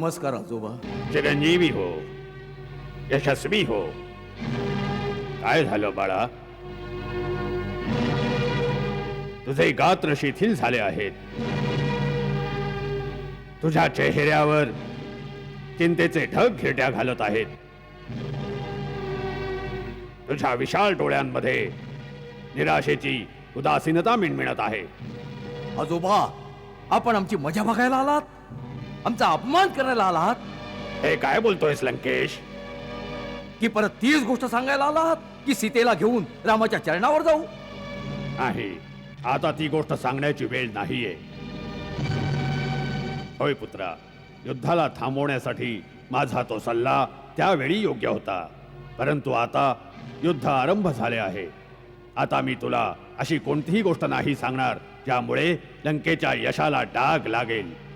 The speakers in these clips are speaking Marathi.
नमस्कार आजोबा. चिरंजीवी हो यशस्वी हो. काय झालं बाळा? तुझे गात्र शिथिल झाले आहेत. तुझ्या चेहऱ्यावर चिंतेचे ढग खिरट्या घालत आहेत. तुझ्या विशाल डोळ्यांमध्ये निराशेची उदासीनता मिणमिणत आहे. आजोबा आपण आमची मजा बघायला आलात? आमचा अपमान करायला आलात हे काय बोलतोयस लंकेश? की परत तीच गोष्ट सांगायला आलात की सीतेला घेऊन रामाच्या चरणावर जाऊ? नाही. आता ती गोष्ट सांगण्याची वेळ नाहीये. होय पुत्रा युद्धाला थांबवण्यासाठी माझा तो सल्ला त्यावेळी योग्य होता. परंतु आता युद्ध आरंभ झाले आहे. आता मी तुला अशी कोणतीही गोष्ट नाही सांगणार ज्यामुळे लंकेच्या यशाला डाग लागेल.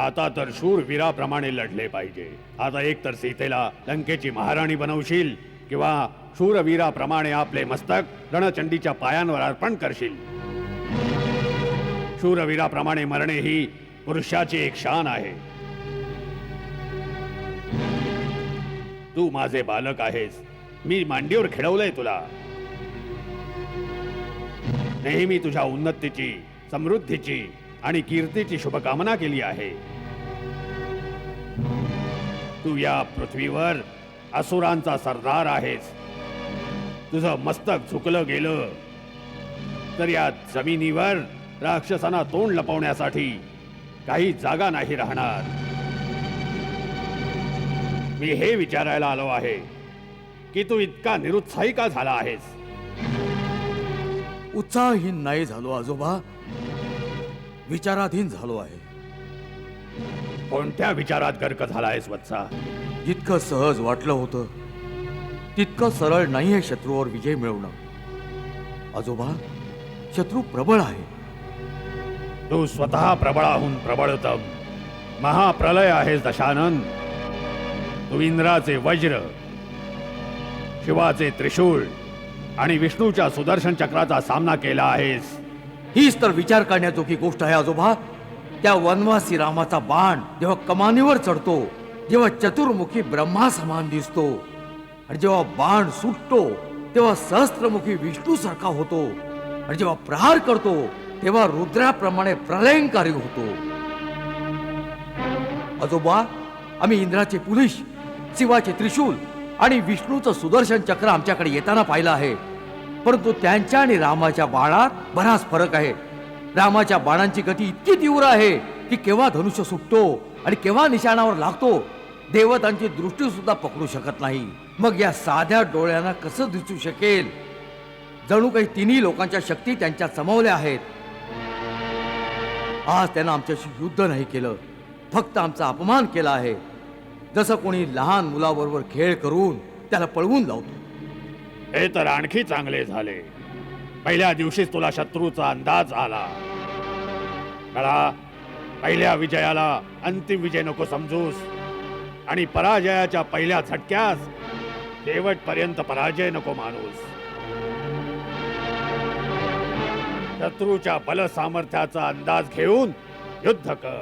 आता तर शूरवीराप्रमाणे लढले पाहिजे. आता एक तर सीतेला लंकेची महाराणी बनवशील किंवा शूरवीराप्रमाणे आपले मस्तक रणचंडीच्या पायांवर अर्पण करशील. शूरवीराप्रमाणे मरणे ही पुरुषाची एक शान आहे. तू माझे बालक आहेस. मी मांडीवर खेळवलंय तुला. नेहमी तुझ्या उन्नतीची समृद्धीची आणि कीर्तीची शुभकामना केली आहे. तू या पृथ्वीवर असुरांचा सरदार आहेस. तुझं मस्तक झुकलं गेलं. तर या जमिनीवर राक्षसांना तोंड लपवण्यासाठी काही जागा नाही राहणार. मी हे विचारायला आलो आहे की तू इतका निरुत्साही का झाला आहेस. उत्साहहीन नाही झालो आजोबा. विचाराधीन झालो आहे. कोणत्या विचारात गर्क झाला आहेस वत्सा? जितकं सहज वाटलं होतं तितकं सरळ नाही आहे शत्रूवर विजय मिळवणं. आजोबा शत्रू प्रबळ आहे. तू स्वतः प्रबळाहून प्रबळतम. महाप्रलय आहेस दशानन. तू इंद्राचे वज्र शिवाचे त्रिशूळ आणि विष्णूच्या सुदर्शन चक्राचा सामना केला आहेस. हीच तर विचार करण्याजोगी गोष्ट आहे आजोबा. त्या वनवासी रामाचा बाण जेव्हा कमानीवर चढतो जेव्हा चतुर्मुखी ब्रह्मा समान दिसतो. आणि जेव्हा बाण सुटतो तेव्हा सहस्त्रमुखी विष्णू सारखा होतो. आणि जेव्हा प्रहार करतो तेव्हा रुद्राप्रमाणे प्रलयंकारी होतो. आजोबा आम्ही इंद्राचे पुलिश शिवाचे त्रिशूल आणि विष्णूचं सुदर्शन चक्र आमच्याकडे येताना पाहिलं आहे. परंतु त्यांच्या आणि रामाच्या बाणात बराच फरक आहे. रामाच्या बाणांची गती इतकी तीव्र आहे की केव्हा धनुष्य सुटतो आणि केव्हा निशाणावर लागतो देवतांची दृष्टी सुद्धा पकडू शकत नाही. मग या साध्या डोळ्यांना कसं दिसू शकेल? जणू काही तिन्ही लोकांच्या शक्ती त्यांच्या समवल्या आहेत. आज त्यांना आमच्याशी युद्ध नाही केलं फक्त आमचा अपमान केला आहे. जसं कोणी लहान मुलाबरोबर खेळ करून त्याला पळवून लावतो. हे तर आणखी चांगले झाले. पहिल्या दिवशीच तुला शत्रूचा अंदाज आला. मला पहिल्या विजयाला अंतिम विजय नको समजूस. आणि पराजयाच्या पहिल्या झटक्यास शेवटपर्यंत पराजय नको माणूस शत्रूच्या बल सामर्थ्याचा अंदाज घेऊन युद्ध कर.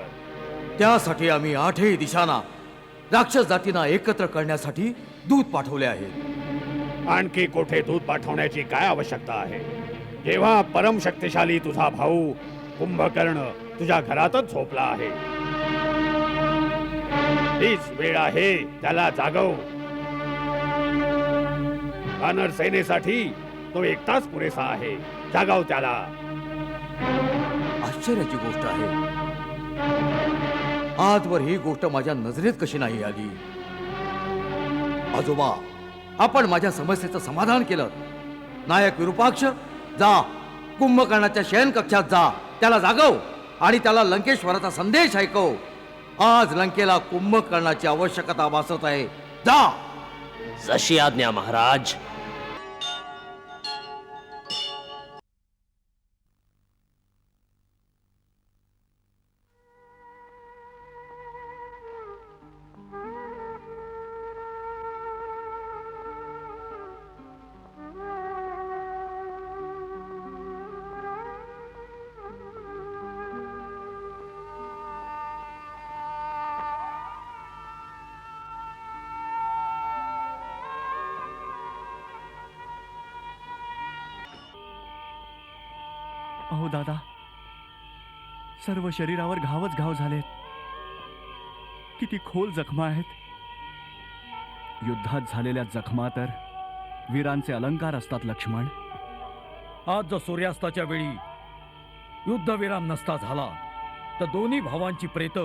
त्यासाठी आम्ही आठही दिशांना राक्षस जातींना एकत्र करण्यासाठी दूत पाठवले आहेत. आणखी कोठे दूध पाठवण्याची काय आवश्यकता आहे? जेव्हा परम शक्तिशाली तुझा भाऊ कुंभकर्ण तुझ्या घरातच झोपला आहे. हीच वेळ आहे त्याला जागव. वानर सेनेसाठी तो एकटाच पुरेसा आहे. जागाव त्याला. आश्चर्याची गोष्ट आहे. आजवर ही गोष्ट माझ्या नजरेत कशी नाही आली? आजोबा आपण माझ्या समस्येचं समाधान केलं. नायक विरूपाक्ष जा. कुंभकर्णाच्या शयन कक्षात जा. त्याला जागव आणि त्याला लंकेश्वराचा संदेश ऐकव. आज लंकेला कुंभकर्णाची आवश्यकता भासत आहे. जा. जशी आज्ञा महाराज. अहो दादा. सर्व शरीरावर घावच घाव झालेत. किती खोल जखमा आहेत. युद्धात झालेल्या जखमा तर वीरांचे अलंकार असतात लक्ष्मण. आज जर सूर्यास्ताच्या वेळी युद्धविराम नसता झाला तर दोन्ही भावांची प्रेत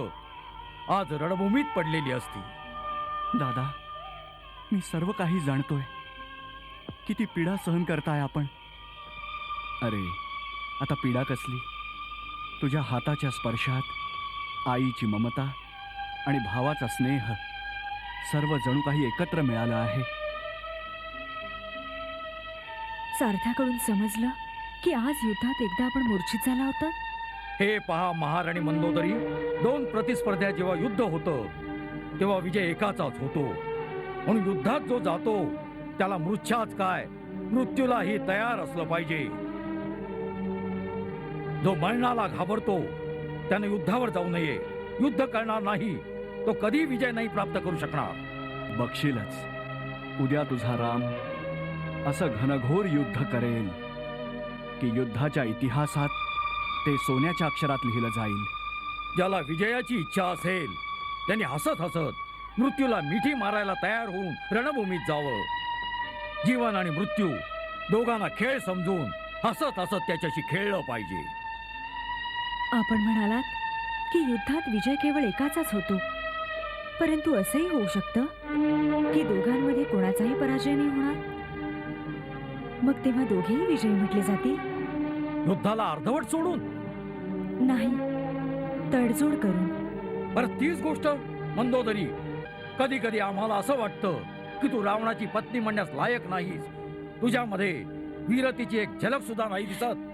आज रणभूमीत पडलेली असती दादा मी सर्व काही जाणतोय. किती पीडा सहन करताय आपण. अरे आता पीडा कसली? तुझ्या हाताच्या स्पर्शात आईची ममता आणि भावाचा स्नेह सर्व जणू काही एकत्र मिळालं आहे. सारथ्याकडून समजलं की आज युद्धात एकदा आपण मूर्छित झाला होता? हे पहा महाराणी मंदोदरी. दोन प्रतिस्पर्ध्या जेव्हा युद्ध होतं तेव्हा विजय एकाचाच होतो. म्हणून युद्धात जो जातो त्याला मृच्छाच काय? मृत्यूलाही तयार असलं पाहिजे. जो मरणाला घाबरतो त्याने युद्धावर जाऊ नये. युद्ध करणार नाही. तो कधी विजय नाही प्राप्त करू शकणार. बघशीलच. उद्या तुझा राम असं घनघोर युद्ध करेल की युद्धाच्या इतिहासात ते सोन्याच्या अक्षरात लिहिलं जाईल. ज्याला विजयाची इच्छा असेल त्यांनी हसत हसत मृत्यूला मिठी मारायला तयार होऊन रणभूमीत जावं. जीवन आणि मृत्यू दोघांना खेळ समजून हसत हसत त्याच्याशी खेळलं पाहिजे. आपण म्हणालात की युद्धात विजय केवळ एकाचाच होतो. परंतु असंही होऊ शकतं की दोघांमध्ये कोणाचाही पराजय नाही होणार. मग तेव्हा दोघेही विजयी म्हटले जातील? युद्धाला अर्धवट सोडून. नाही. तडजोड करून. बरं तीच गोष्ट मंदोदरी. कधी कधी आम्हाला असं वाटतं की तू रावणाची पत्नी म्हणण्यास लायक नाहीस. तुझ्यामध्ये वीरतीची एक झलक सुद्धा नाही दिसत.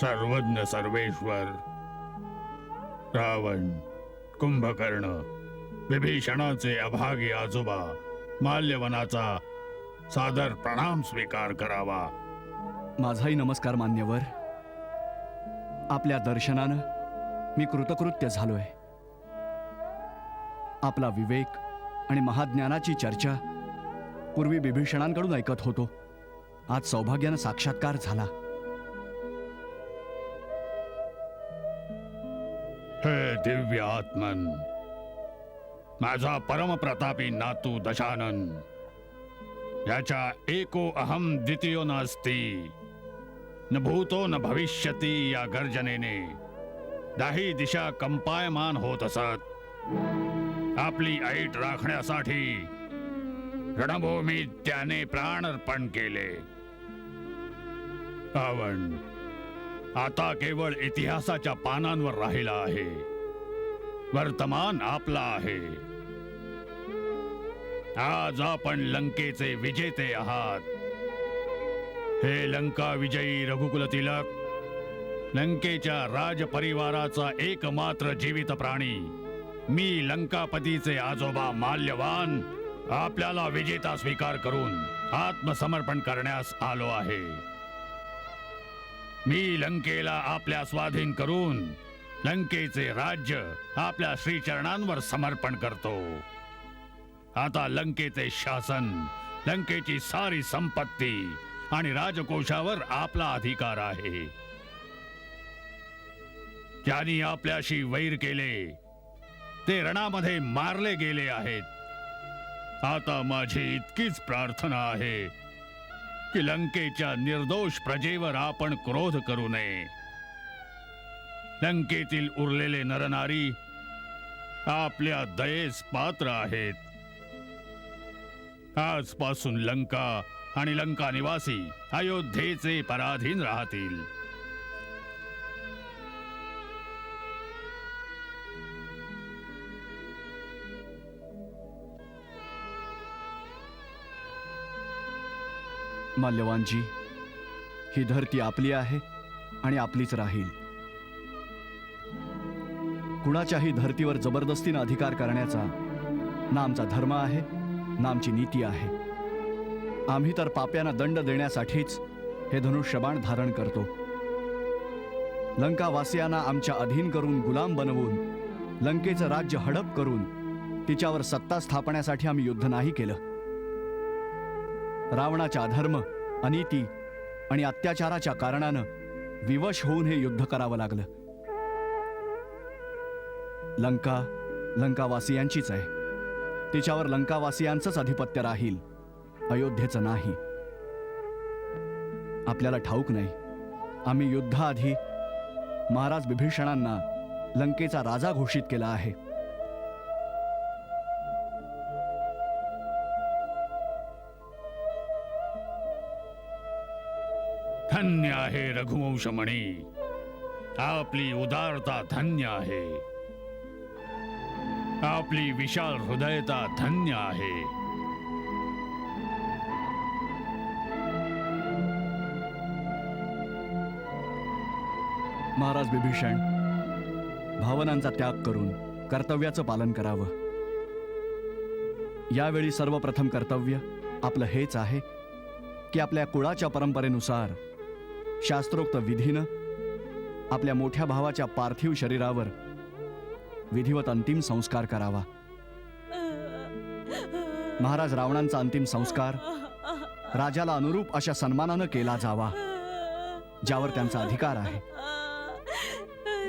सर्वज्ञ सर्वेश्वर। रावण कुंभकर्ण विभीषणाचे अभागी आजोबा माल्यवनाचा सादर प्रणाम स्वीकार करावा। माझाही नमस्कार मान्यवर। आपल्या दर्शनानं मी कृतकृत्य झालोय। आपला विवेक आणि महाज्ञानाची चर्चा पूर्वी बिभीषणांकडून ऐकत होतो आज सौभाग्यानं साक्षात्कार झाला। दिव्य आत्मन माझा परमप्रतापी नातू दशानन. याच्या एको अहम द्वितीयो नास्ती. न भूतो न भविष्यती या गर्जनेने. दाही दिशा कंपायमान होत असत. आपली ऐट राखण्यासाठी रणभूमीत त्याने प्राणर्पण केले. आवण आता केवळ इतिहासाच्या पानांवर राहिला आहे. वर्तमान आपला आहे. आज आपण लंकेचे विजेते आहात. हे लंका विजयी रघुकुल तिलक लंकेच्या राजपरिवाराचा एकमात्र जीवित प्राणी मी लंकापतीचे आजोबा माल्यवान आपल्याला विजेता स्वीकार करून आत्मसमर्पण करण्यास आलो आहे. मी लंकेला आपल्या स्वाधीन करून लंकेचे राज्य आपल्या श्रीचरणांवर समर्पण करतो. आता लंकेचे शासन लंकेची सारी संपत्ती आणि राजकोषावर आपला अधिकार आहे. ज्यांनी आपल्याशी वैर केले ते रणामध्ये मारले गेले आहेत. आता माझी इतकीच प्रार्थना आहे की लंकेच्या निर्दोष प्रजेवर आपण क्रोध करू नये. लंकेतील उरलेले नरनारी आपल्या दयेस पात्र आहेत. आजपासून लंका आणि लंका निवासी अयोध्येचे पराधीन राहतील. माल्यवानजी ही धरती आपली आहे आणि आपलीच राहील. कुणाच्याही धर्तीवर जबरदस्तीनं अधिकार करण्याचा ना आमचा धर्म आहे ना आमची नीती आहे. आम्ही तर पाप्यांना दंड देण्यासाठीच हे धनुष्यबाण धारण करतो. लंकावासियांना आमच्या अधीन करून गुलाम बनवून लंकेचं राज्य हडप करून तिच्यावर सत्ता स्थापण्यासाठी आम्ही युद्ध नाही केलं. रावणाच्या अधर्म अनिती आणि अत्याचाराच्या कारणानं विवश होऊन हे युद्ध करावं लागलं. लंका लंकावासियांचीच आहे. तिच्यावर लंकावासियांचंच अधिपत्य राहील. अयोध्येचं नाही. आपल्याला ठाऊक नाही. आम्ही युद्धाआधी महाराज विभीषणांना लंकेचा राजा घोषित केला आहे. रघुवंश म्हणे आपली उदारता धन्य आहे. आपली विशाल हृदयता धन्य आहे. महाराज बिभीषण भावनांचा त्याग करून कर्तव्याचं पालन करावं. यावेळी सर्वप्रथम कर्तव्य आपलं हेच आहे की आपल्या कुळाच्या परंपरेनुसार शास्त्रोक्त विधीनं आपल्या मोठ्या भावाच्या पार्थिव शरीरावर विधिवत अंतिम संस्कार करावा. महाराज रावणांचा अंतिम संस्कार राजाला अनुरूप अशा सन्मानानं केला जावा ज्यावर त्यांचा अधिकार आहे.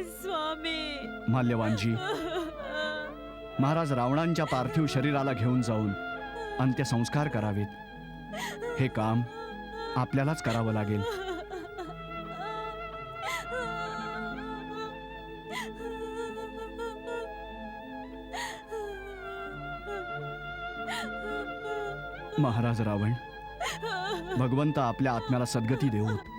स्वामी. माल्यवानजी महाराज रावणांच्या पार्थिव शरीराला घेऊन जाऊन अंत्यसंस्कार करावेत. हे काम आपल्यालाच करावं लागेल. महाराज रावण भगवंत आपल्या आत्म्याला सद्गती देऊत